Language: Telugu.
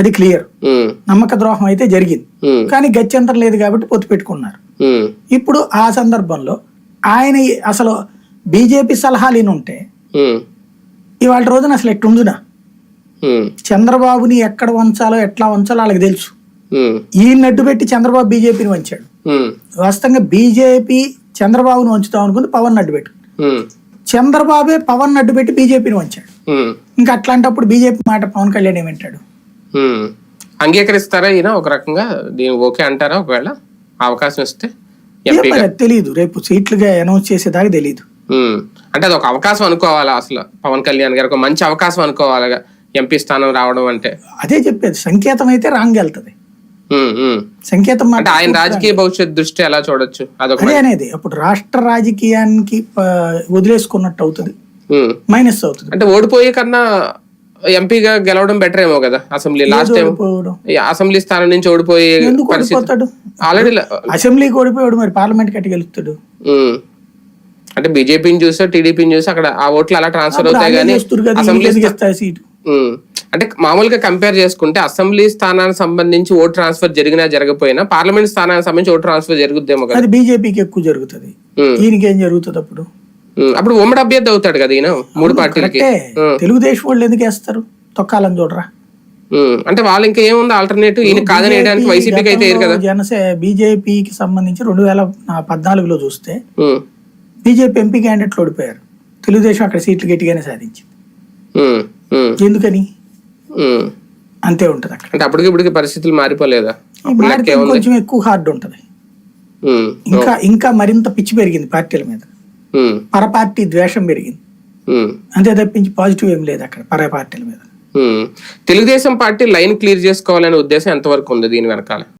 అది క్లియర్. నమ్మక ద్రోహం అయితే జరిగింది. కానీ గత్యంతరం లేదు కాబట్టి పొత్తు పెట్టుకున్నారు. ఇప్పుడు ఆ సందర్భంలో ఆయన అసలు బీజేపీ సలహాలు ఉంటే ఇవాళ రోజున అసలు ఎట్టుండునా చంద్రబాబుని ఎక్కడ వంచాలో ఎట్లా వంచాలో వాళ్ళకి తెలుసు. ఉమ్, ఈయన అడ్డు పెట్టి చంద్రబాబు బీజేపీని వంచాడు. వాస్తవంగా బీజేపీ చంద్రబాబును వంచుతాం అనుకుంది పవన్ అడ్డు పెట్టు. చంద్రబాబే పవన్ అడ్డు పెట్టి బీజేపీని వంచాడు. ఇంకా అట్లాంటప్పుడు బీజేపీ మాట పవన్ కళ్యాణ్ ఏమంటాడు. అంగీకరిస్తారా ఈయన? ఒక రకంగా దీని ఓకే అంటారా? ఒకవేళ అవకాశం ఇస్తే తెలియదు రేపు సీట్లుగా అనౌన్స్ చేసేదాకా తెలియదు. అంటే అది ఒక అవకాశం అనుకోవాలా అసలు? పవన్ కళ్యాణ్ గారు ఒక మంచి అవకాశం అనుకోవాలిగా ఎంపీ స్థానం రావడం అంటే. అదే చెప్పేది. సంకేతం అయితే రాంగ్ వెళ్తది. సంకేతం అంటే ఆయన రాజకీయ భవిష్యత్ దృష్టి ఎలా చూడొచ్చు? అదొక అదే అనేది. అప్పుడు రాష్ట్ర రాజకీయానికి వదిలేసుకున్నట్టు అవుతుంది. మైనస్ అవుతుంది. అంటే ఓడిపోయే కన్నా ఎంపీగా గెలవడం బెటర్ ఏమో కదా? అసెంబ్లీ లాస్ట్ టైం అసెంబ్లీ స్థానం నుంచి ఓడిపోయే ఆల్రెడీ అసెంబ్లీకి ఓడిపోయాడు మరి పార్లమెంట్ కట్టి గెలుస్తాడు. అంటే బీజేపీని చూసా టీడీపీని చూసి అక్కడ ఆ ఓట్లు అలా ట్రాన్స్ఫర్ అవుతాయి కానీ అసెంబ్లీ సీటు. అంటే మామూలుగా కంపేర్ చేసుకుంటే అసెంబ్లీ స్థానానికి సంబంధించి ఓట్ ట్రాన్స్ఫర్ జరిగినా జరగపోయినా పార్లమెంట్ స్థానానికి సంబంధించి ఓట్ ట్రాన్స్ఫర్ జరుగుద్దేమో కదా. బీజేపీకి ఎక్కువ జరుగుతుంది. ఈయనకి ఏం జరుగుతుంది అప్పుడు. అప్పుడు ఉమ్మడి అభ్యర్థి అవుతాడు కదా ఈయన మూడు పార్టీలకి. తెలుగుదేశం వాళ్ళు ఎందుకు వేస్తారు? తొక్కాలని చూడరా. అంటే వాళ్ళు ఇంకా ఏముంది ఆల్టర్నేటివ్? ఈయన కాదని వేయడానికి వైసీపీకి అయితే కదా. జనసే బీజేపీకి సంబంధించి రెండు వేల పద్నాలుగులో చూస్తే. బీజేపీ ఎంపీ క్యాండిడేట్లు ఓడిపోయారు. తెలుగుదేశం అక్కడ సీట్లు గట్టిగానే సాధించింది. ఎందుకని. అంతే ఉంటది అక్కడ. అంటే అప్పటికి ఇప్పటికి పరిస్థితులు మారిపోలేదా? కొంచెం ఎక్కువ హార్డ్ ఉంటది. ఇంకా ఇంకా మరింత పిచ్చి పెరిగింది పార్టీల మీద. ఉమ్. పర పార్టీ ద్వేషం పెరిగింది. అంతే తప్పించి పాజిటివ్ ఏం లేదు అక్కడ పర పార్టీల మీద. తెలుగుదేశం పార్టీ లైన్ క్లియర్ చేసుకోవాలనే ఉద్దేశం ఎంతవరకు ఉంది దీని వెనకాల